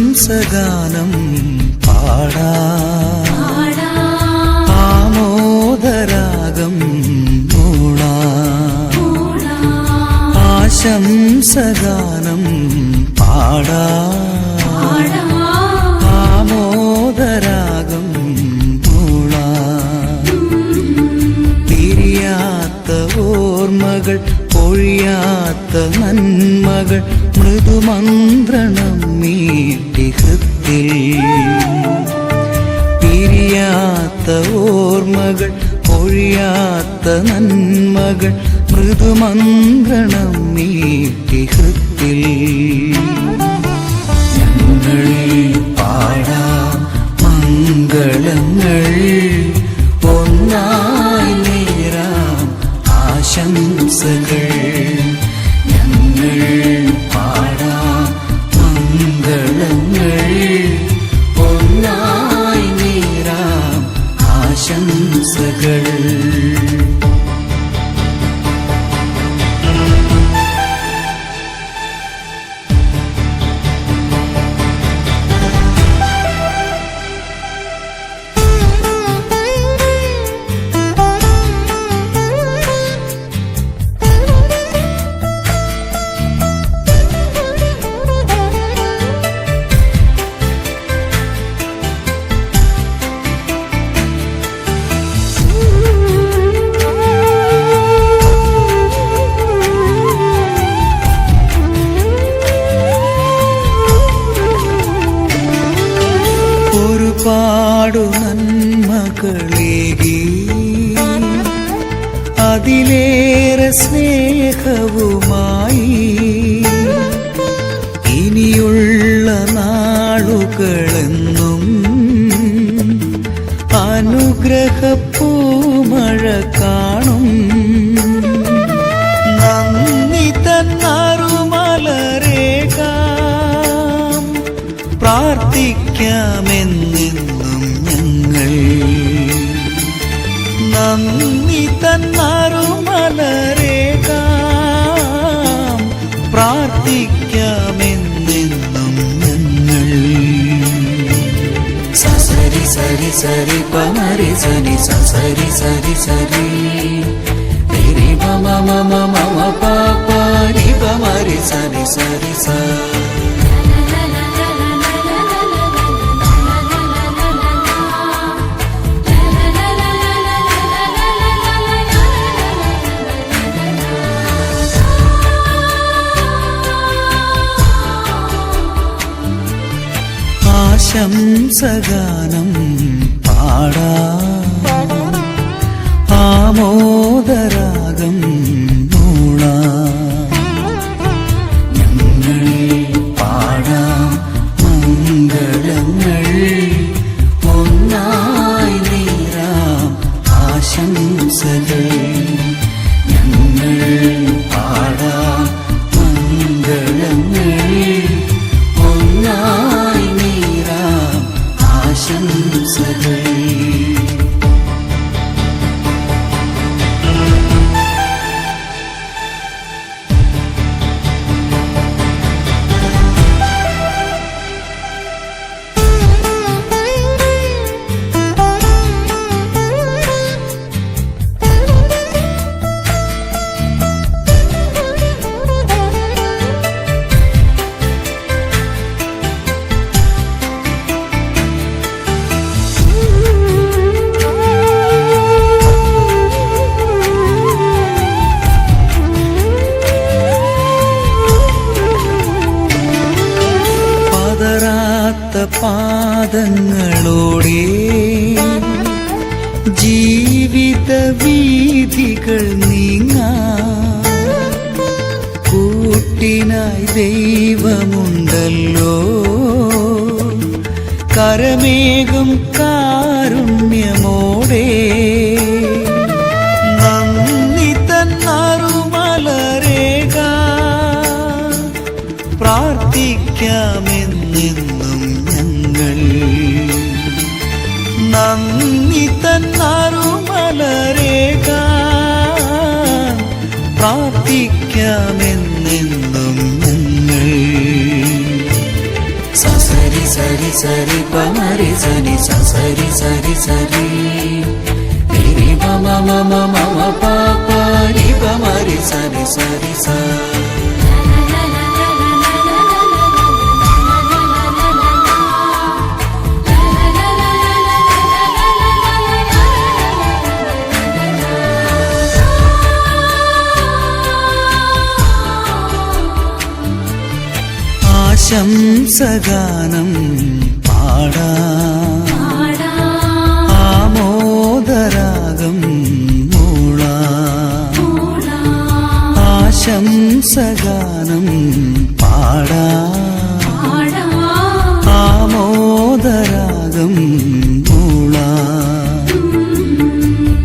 ആശംസഗാനം പാടാ. ആമോദരാഗം മൂളാ ആശംസഗാനം പാടാ. ആമോദരാഗം മൂളാ തിരിയാത്ത ഓർമ്മകൾ നന്മകൾ മൃദുമന്ത്രണം മീട്ടി ഹൃത്തിൽ പിരിയാത്ത ഓർമ്മകൾ ഒഴിയാത്ത നന്മകൾ മൃദുമന്ത്രണം നീട്ടി ഹൃത്തിൽ. ഞങ്ങൾ പാടാ മംഗളങ്ങൾ ഒന്നായി ആശംസകൾ. ഞങ്ങൾ പാടാം മംഗളങ്ങൾ ഒന്നായി നേരാം ആശംസകൾ. ഒരുപാടു നന്മകളേകി അതിലേറെ സ്നേഹവുമായി ഇനിയുള്ള നാളുകളെന്നും അനുഗ്രഹപ്പൂമഴ കാണും. సరి పమరి సని సరి సరి సరి. రి మమ మమ మమ పాప రి పమరి సని సరి సరి സ ആശംസഗാനം പാടാ ആമോദരാഗം പാദങ്ങളോടെ ജീവിത വീതികൾ നീങ്ങാ. കൂട്ടിനായി ദൈവമുണ്ടല്ലോ. കരമേകും കാരുണ്യമോടെ. നന്ദി തന്നാറുമലരേകാ പ്രാർത്ഥിക്കാമെന്നെന്നും തന്നാറു മലരേകാ പ്രാർത്ഥിക്കാമെന്നെന്നും ഞങ്ങൾ സസരി സരി സരി പമരി സരി സസരി സരി സരി മമ മമ മമ പാപ്പ രി പമരി സരി സരി സരി స ആശംസഗാനം പാടാ. ആമോദരാഗം മൂള. ആശംസഗാനം പാടാ. ആമോദരാഗം മൂള.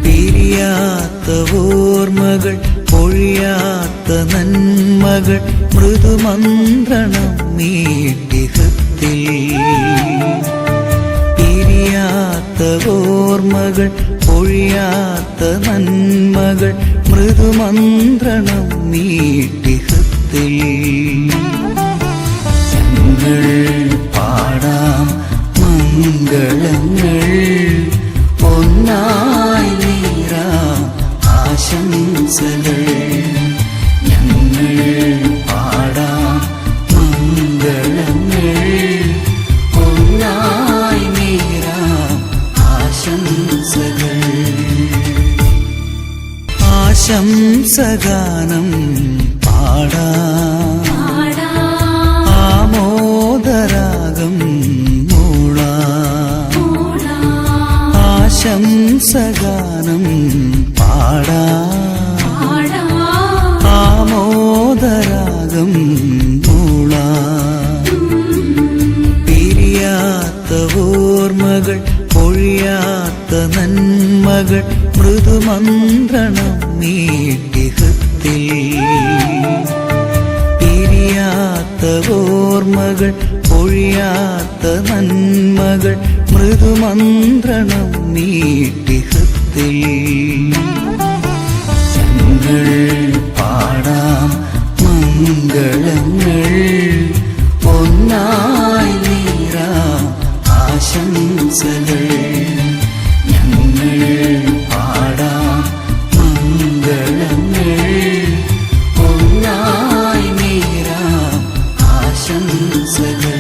പിരിയാത്ത ഓർമ്മകൾ പൊഴിയാത്ത നന്മകൾ മൃദുമന്ത്രണം നീട്ടിഹത്തിൽ പിരിയാത്ത ഓർമ്മകൾ ഒഴിയാത്ത നന്മകൾ മൃദുമന്ത്രണം നീട്ടിഹത്തിൽ ആശംസഗാനം പാടാ. ആമോദരാഗം മൂള ആശംസഗാനം പാടാ. ആമോദരാഗം മൂള പിരിയാത്ത ഓർമ്മകൾ പൊഴിയാത്ത നന്മകൾ മൃദുമന്ത്രണം നീട്ടിഹത്തിൽ. പിരിയാത്ത ഓർമ്മകൾ ഒഴിയാത്ത നന്മകൾ മൃദുമന്ത്രണം നീട്ടിഹത്തിൽ. ഞങ്ങൾ പാടാം മംഗളങ്ങൾ ഒന്നാം başım senin